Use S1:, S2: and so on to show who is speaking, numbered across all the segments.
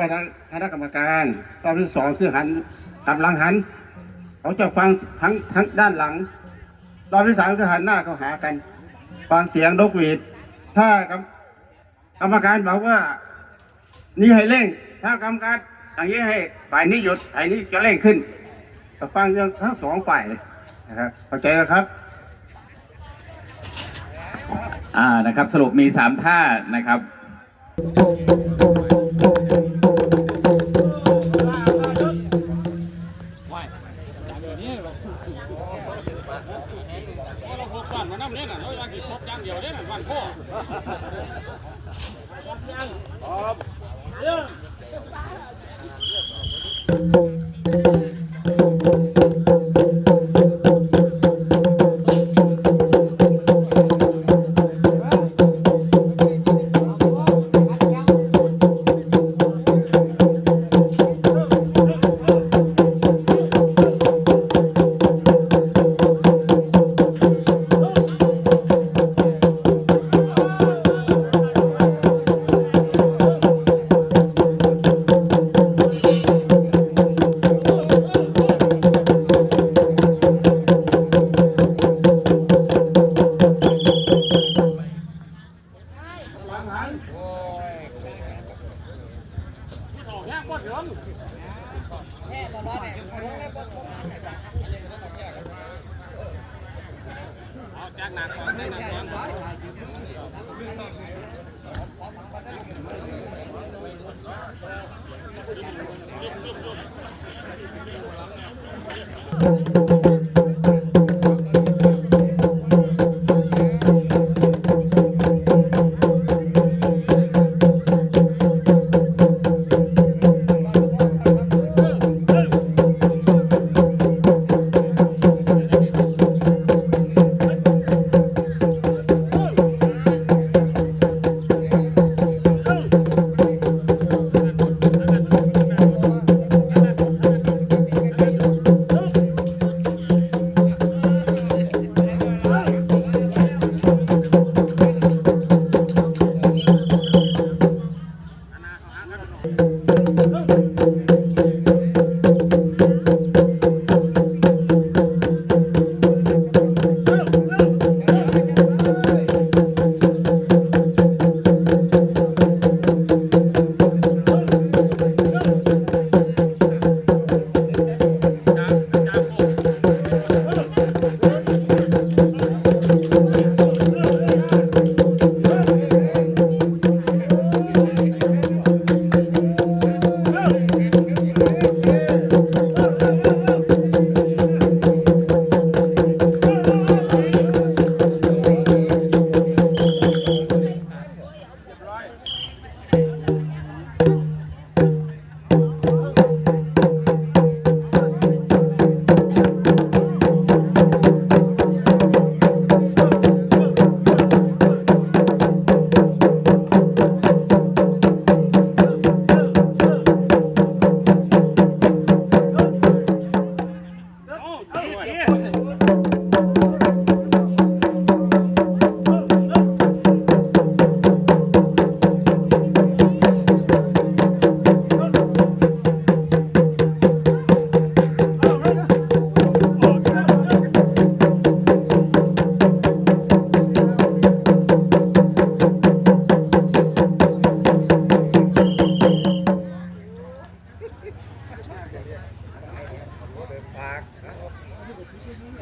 S1: ไปทางคณะกรรมการรอบที่สองคือหันกลับหลังหัน เขาจะฟังทั้งทั้งด้านหลัง รอบที่สามคือหันหน้าเข้าหากัน ฟังเสียงนกหวีด ถ้ากรรมกรรมการบอกว่า นี่ให้เร่ง ถ้ากรรมการอย่างนี้ให้ฝ่ายนี้หยุดฝ่ายนี้จะเร่งขึ้นฟังทั้งสองฝ่ายนะครับเข้าใจนะครับ
S2: อ่านะครับสรุปมีสามท่านะครับ
S3: Thank you. ออกแค่ก้อนเหลืองเอาจากหนักก่อนจากหนักก่อน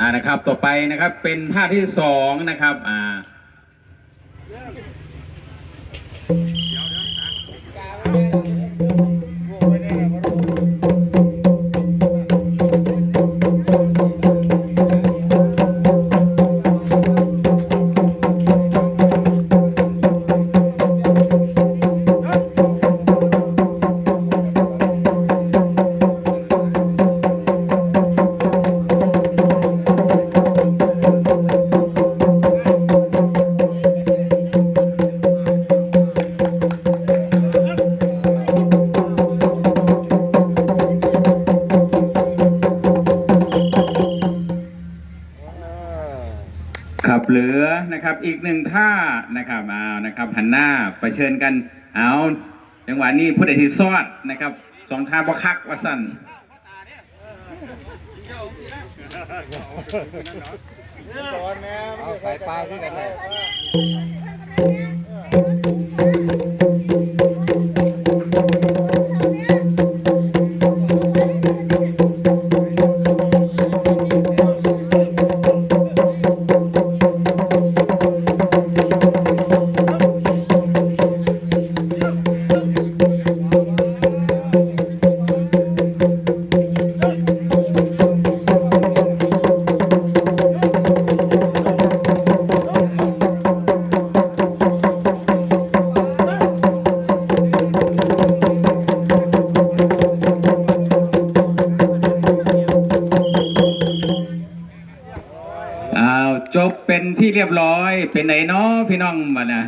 S2: อ่านะครับต่อไปนะครับเป็นท่าที่สองนะครับอ่า นะครับอีกหนึ่งท่านะครับเอานะครับหันหน้าไปเชิญกันเอาจังหวะนี้ผู้ใดที่ซอดนะครับสองท่าบกคักว่าสั่น
S4: เอาสายปลาที่กันเลย
S2: เรียบร้อยเป็นไหนเนาะพี่น้องมานะ